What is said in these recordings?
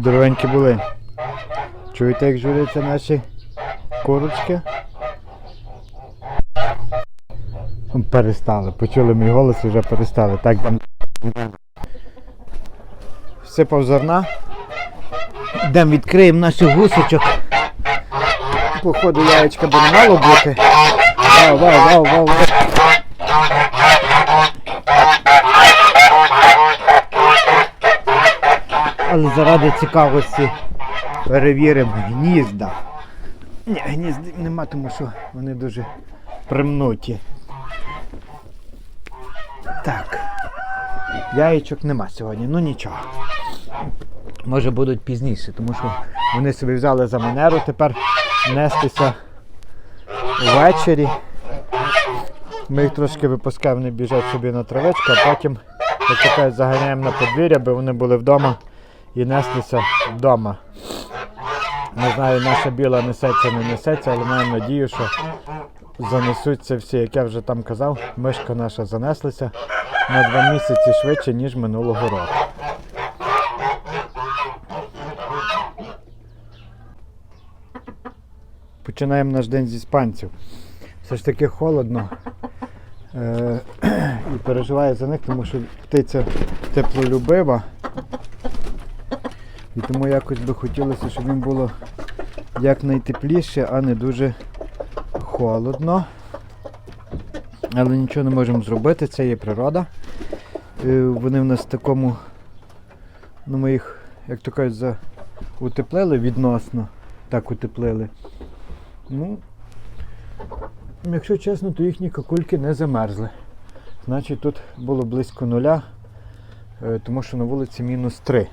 Здоровенькі були. Чуєте, як журяться наші курочки? Перестали. Почули мій голос і вже перестали. Так там. Всипав зерна. Йдемо відкриємо наших гусочок. Походу яєчка би не мало бути. Вау, вау, вау, вау. Але заради цікавості перевіримо гнізда. Ні, гніздів нема, тому що вони дуже примнуті. Так. Яєчок нема сьогодні, ну нічого. Може будуть пізніше, тому що вони собі взяли за манеру тепер нестися ввечері. Ми їх трошки випускаємо, вони біжать собі на травичку, а потім як заганяємо на подвір'я, аби вони були вдома і неслися вдома. Не знаю, наша біла несеться, не несеться, але маємо надію, що занесуться всі, як я вже там казав, мишка наша занеслася на два місяці швидше, ніж минулого року. Починаємо наш день зі спанців. Все ж таки холодно. Е, і переживаю за них, тому що птиця теплолюбива. І тому якось би хотілося, щоб їм було якнайтепліше, а не дуже холодно. Але нічого не можемо зробити, це є природа. Е, Вони в нас в такому, ну ми їх, як то кажуть, утеплили відносно. Так утеплили. Ну, якщо чесно, то їхні кокульки не замерзли. Значить тут було близько нуля, е, тому що на вулиці мінус 3.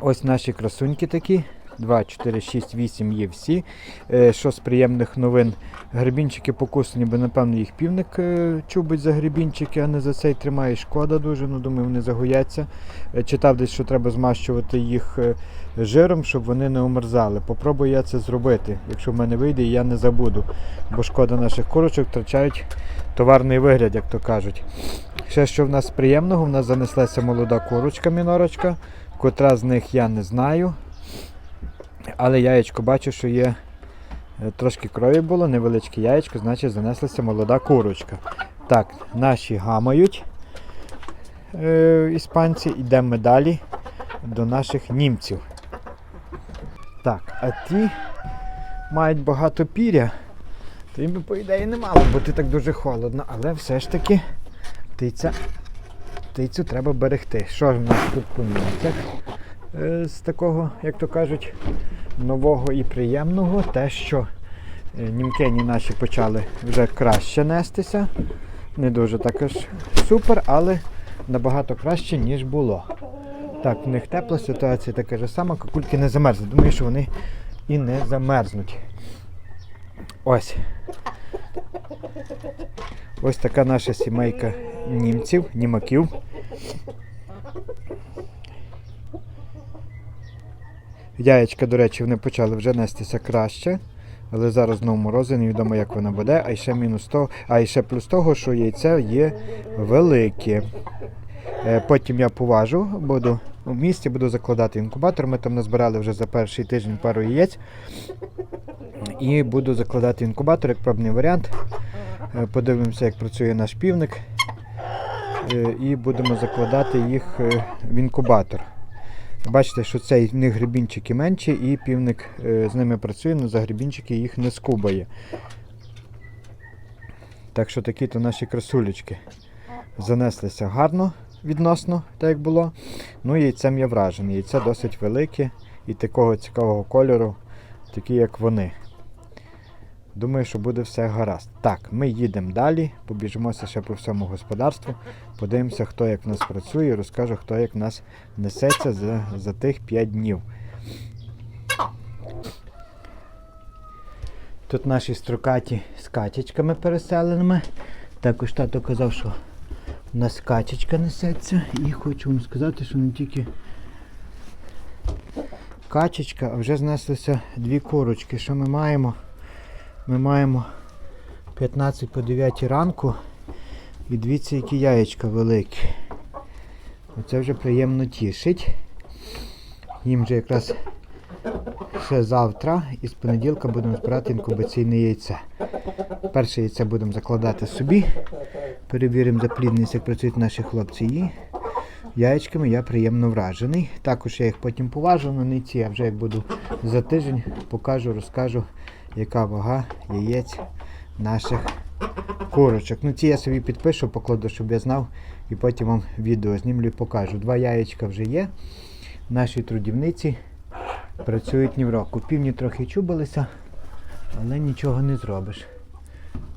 Ось наші красуньки такі. 2, 4, 6, 8 є всі. Е, Що з приємних новин? Гребінчики покусані, бо напевно їх півник е, чубить за гребінчики, а не за цей тримає. Шкода дуже, ну думаю, вони загояться. Е, Читав десь, що треба змащувати їх жиром, щоб вони не умерзали. Попробую я це зробити, якщо в мене вийде, я не забуду. Бо шкода наших курочок втрачають товарний вигляд, як то кажуть. Ще що в нас приємного, в нас занеслася молода курочка мінорочка, котра з них я не знаю. Але яєчко бачу, що є е, трошки крові було, невеличке яєчко, значить занеслася молода курочка. Так, наші гамають е, іспанці, йдемо ми далі до наших німців. Так, а ті мають багато піря, то їм би, по ідеї, не мало бути так дуже холодно, але все ж таки птиця, птицю треба берегти. Що ж в нас тут по німцях? Е, з такого, як то кажуть, нового і приємного, те, що е, німкені наші почали вже краще нестися. Не дуже також супер, але набагато краще, ніж було. Так, в них тепла ситуація така ж сама, какульки не замерзли. Думаю, що вони і не замерзнуть. Ось. Ось така наша сімейка німців, німаків. Яєчка, до речі, вони почали вже нестися краще. Але зараз знову морози, невідомо як вона буде, а ще мінус того, а ще плюс того, що яйця є велике. Е, Потім я поважу, буду в місті, буду закладати інкубатор. Ми там назбирали вже за перший тиждень пару яєць. І буду закладати інкубатор як пробний варіант. Е, Подивимося, як працює наш півник. Е, І будемо закладати їх в інкубатор. Бачите, що цей в них грибінчики менші, і півник е, з ними працює, але за грибінчики їх не скубає. Так що такі то наші красулечки занеслися гарно відносно, так як було. Ну яйцем я вражений. Яйця досить велике і такого цікавого кольору, такі як вони. Думаю, що буде все гаразд. Так, ми їдемо далі, побіжимося ще по всьому господарству, подивимося, хто як в нас працює, розкажу, хто як в нас несеться за, за тих 5 днів. Тут наші строкаті з качечками переселеними. Також тато казав, що у нас качечка несеться. І хочу вам сказати, що не тільки качечка, а вже знеслися дві курочки. Що ми маємо? Ми маємо 15 по 9 ранку. І дивіться, які яєчка великі. Оце вже приємно тішить. Їм вже якраз ще завтра і з понеділка будемо збирати інкубаційне яйце. Перше яйце будемо закладати собі. Перевіримо за плідність, як працюють наші хлопці. І яєчками я приємно вражений. Також я їх потім поважу, але не ці, а вже як буду за тиждень, покажу, розкажу, яка вага яєць наших курочок. Ну ці я собі підпишу, покладу, щоб я знав, і потім вам відео знімлю і покажу. Два яєчка вже є. Наші трудівниці працюють ні в року. Півні трохи чубилися, але нічого не зробиш.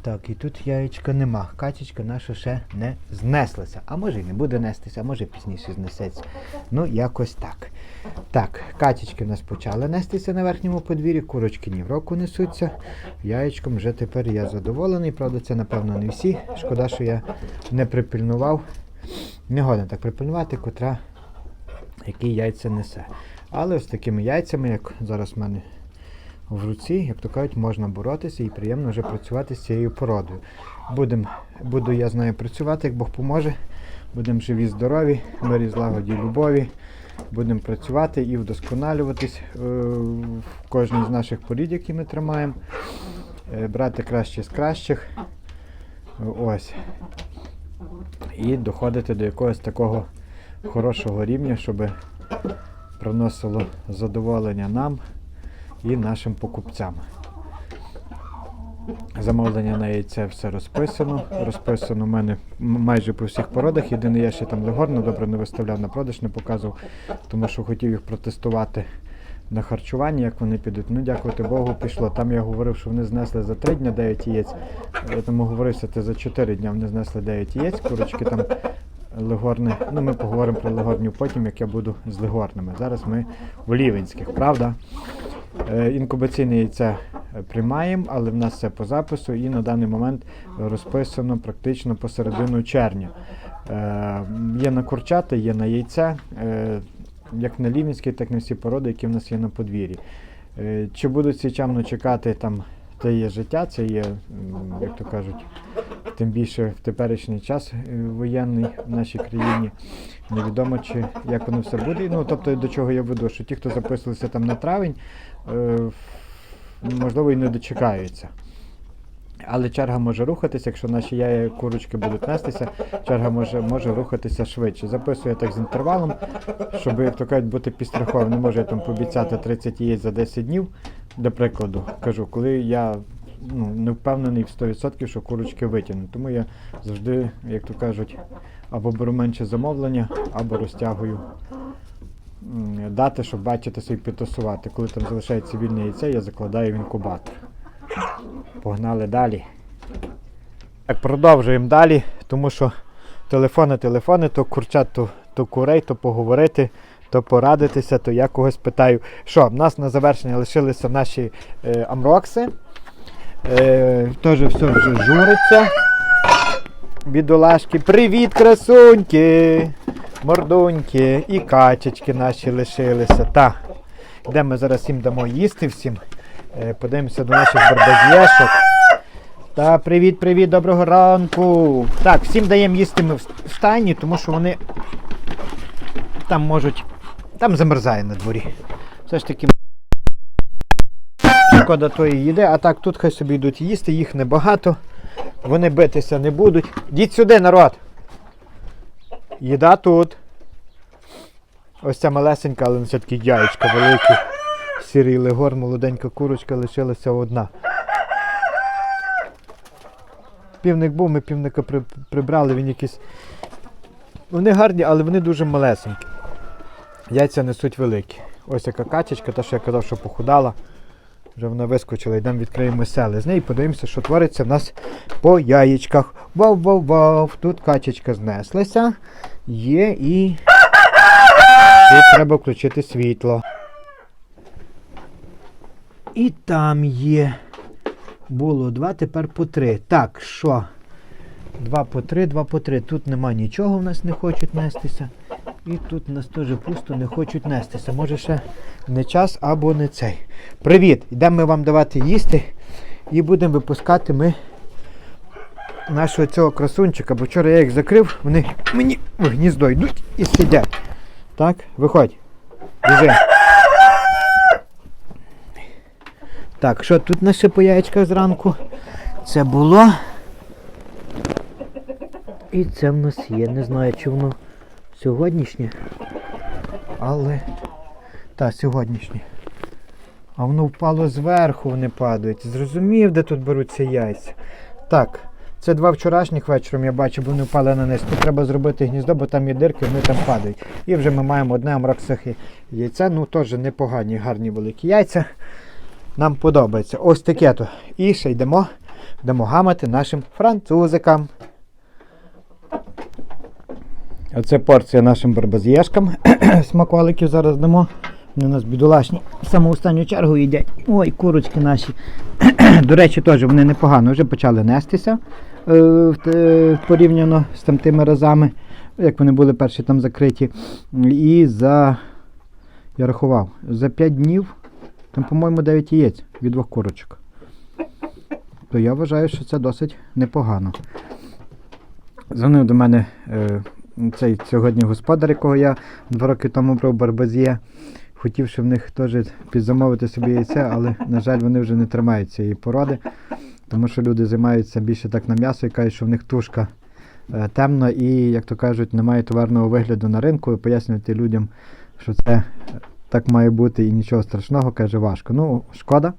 Так, і тут яєчка нема. Качечка наша ще не знеслася. А може і не буде нестися, а може пізніше знесеться. Ну, якось так. Так, качечки в нас почали нестися на верхньому подвір'ї, курочки ні в року несуться. Яєчком вже тепер я задоволений. Правда, це напевно не всі. Шкода, що я не припильнував. Не годен так припильнувати, котра які яйця несе. Але ось такими яйцями, як зараз в мене в руці, як то кажуть, можна боротися і приємно вже працювати з цією породою. Будем, буду я з нею працювати, як Бог поможе. Будемо живі, здорові, мирі, злагоді, любові. Будемо працювати і вдосконалюватись е, в кожній з наших порід, які ми тримаємо. Е, брати краще з кращих. Ось. І доходити до якогось такого хорошого рівня, щоб приносило задоволення нам і нашим покупцям. Замовлення на яйце все розписано. Розписано в мене майже по всіх породах. Єдине, я ще там легорно добре не виставляв на продаж, не показував, тому що хотів їх протестувати на харчуванні, як вони підуть. Ну, дякувати Богу, пішло. Там я говорив, що вони знесли за 3 дні 9 яєць. Я тому говорився, це за 4 дні вони знесли 9 яєць. Курочки там легорни. Ну, ми поговоримо про легорню потім, як я буду з легорними. Зараз ми в Олівенських, правда? Е, Інкубаційне яйце приймаємо, але в нас все по запису і на даний момент розписано практично посередину червня. Е, Є на курчата, є на яйце, е, як на лівінські, так і на всі породи, які в нас є на подвір'ї. Чи будуть січамно чекати там, це є життя, це є, як то кажуть, тим більше в теперішній час е, воєнний в нашій країні. Невідомо, чи як воно все буде. Ну, тобто, до чого я веду, що ті, хто записувалися там на травень, е, можливо, і не дочекаються. Але черга може рухатися, якщо наші яє курочки будуть нестися, черга може, може рухатися швидше. Записую я так з інтервалом, щоб, як то кажуть, бути підстрахованим. Не можу я там пообіцяти 30 яєць за 10 днів, до прикладу, кажу, коли я ну, не впевнений в 100%, що курочки витягну. Тому я завжди, як то кажуть, або беру менше замовлення, або розтягую дати, щоб бачити собі підтасувати. Коли там залишається вільне яйце, я закладаю в інкубатор. Погнали далі. Так, продовжуємо далі, тому що телефони, телефони, то курчат, то, то курей, то поговорити, то порадитися, то я когось питаю. Що, в нас на завершення лишилися наші е, амрокси. Е, теж все вже журиться. Бідолашки. Привіт, красуньки! Мордуньки і качечки наші лишилися. Та. Йдемо ми зараз їм дамо їсти всім. Е, Подивимося до наших барбазєшок. Та привіт, привіт, доброго ранку. Так, всім даємо їсти ми в в стайні, тому що вони там можуть. Там замерзає на дворі. Все ж таки. Шкода тої їде, а так тут хай собі йдуть їсти, їх небагато. Вони битися не будуть. Йдіть сюди, народ. Їда тут. Ось ця малесенька, але все-таки яєчка великі. Сірий легор, молоденька курочка лишилася одна. Півник був, ми півника при- прибрали, він якийсь. Вони гарні, але вони дуже малесенькі. Яйця несуть великі. Ось яка качечка, та що я казав, що похудала. Вже вона вискочила, йдемо відкриємо сели з неї, подивимося, що твориться в нас по яєчках. Вау-вау-вау, тут качечка знеслася. Є і. Тут треба включити світло. І там є. Було два, тепер по три. Так, що? Два по три, два по три. Тут нема нічого, в нас не хочуть нестися. І тут нас теж пусто не хочуть нестися. Може ще не час або не цей. Привіт! Йдемо ми вам давати їсти і будемо випускати ми нашого цього красунчика, бо вчора я їх закрив, вони мені в гніздо йдуть і сидять. Так, виходь. Біжи. Так, що тут наше по яєчках зранку? Це було. І це в нас є. Не знаю, чи воно сьогоднішнє. Але. Та, сьогоднішнє. А воно впало зверху, вони падають. Зрозумів, де тут беруться яйця. Так, це два вчорашніх вечором я бачу, бо вони впали на низ. Тут треба зробити гніздо, бо там є дирки, вони там падають. І вже ми маємо одне амроксахи яйця. Ну теж непогані, гарні великі яйця. Нам подобається. Ось таке то. І ще йдемо, йдемо гамати нашим французикам. Оце порція нашим барбазєшкам. Смаколиків зараз дамо. Вони у нас бідолашні. В саму останню чергу їдять. Ой, курочки наші. До речі, теж вони непогано вже почали нестися е, порівняно з там тими разами, як вони були перші там закриті. І за, я рахував, за 5 днів, там, по-моєму, 9 яєць від двох курочок. То я вважаю, що це досить непогано. Дзвонив до мене е, цей сьогодні господар, якого я два роки тому брав барбазє. Хотів, щоб в них теж підзамовити собі яйця, але, на жаль, вони вже не тримають цієї породи, тому що люди займаються більше так на м'ясо і кажуть, що в них тушка е, темна і, як то кажуть, немає товарного вигляду на ринку. І пояснювати людям, що це е, так має бути і нічого страшного, каже, важко. Ну, шкода.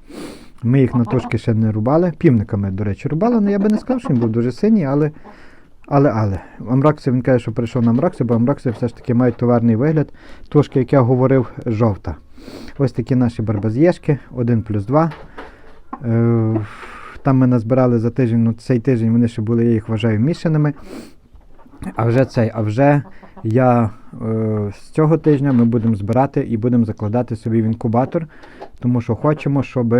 Ми їх на тушки ще не рубали. Півниками, до речі, рубали, але я би не сказав, що він був дуже синій, але. Але, але, Амракси, він каже, що прийшов на Амракси, бо Амракси все ж таки мають товарний вигляд. Тушки, як я говорив, жовта. Ось такі наші барбазєшки, 1 плюс 2. Е, Там ми назбирали за тиждень, ну цей тиждень вони ще були, я їх вважаю, мішаними. А вже цей, а вже я е, з цього тижня ми будемо збирати і будемо закладати собі в інкубатор, тому що хочемо, щоб.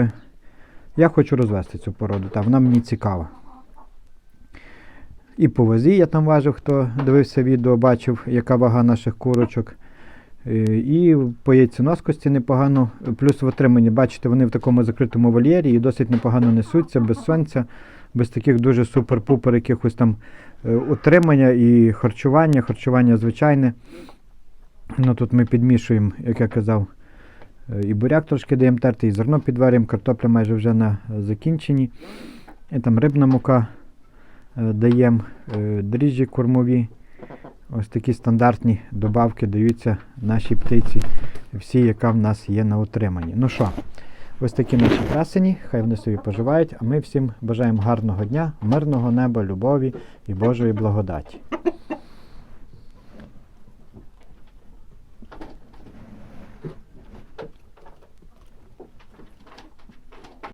Я хочу розвести цю породу, та вона мені цікава. І по вазі я там важив, хто дивився відео, бачив, яка вага наших курочок. Е, І по яйценоскості непогано, плюс в отриманні, бачите, вони в такому закритому вольєрі і досить непогано несуться, без сонця, без таких дуже супер-пупер якихось там е, утримання і харчування, харчування звичайне. Ну, тут ми підмішуємо, як я казав, е, і буряк трошки даємо терти, і зерно підварюємо, картопля майже вже на закінченні. І там рибна мука даємо, е, дріжджі кормові. Ось такі стандартні добавки даються нашій птиці, всі, яка в нас є на утриманні. Ну що, ось такі наші красені, хай вони собі поживають, а ми всім бажаємо гарного дня, мирного неба, любові і Божої благодаті.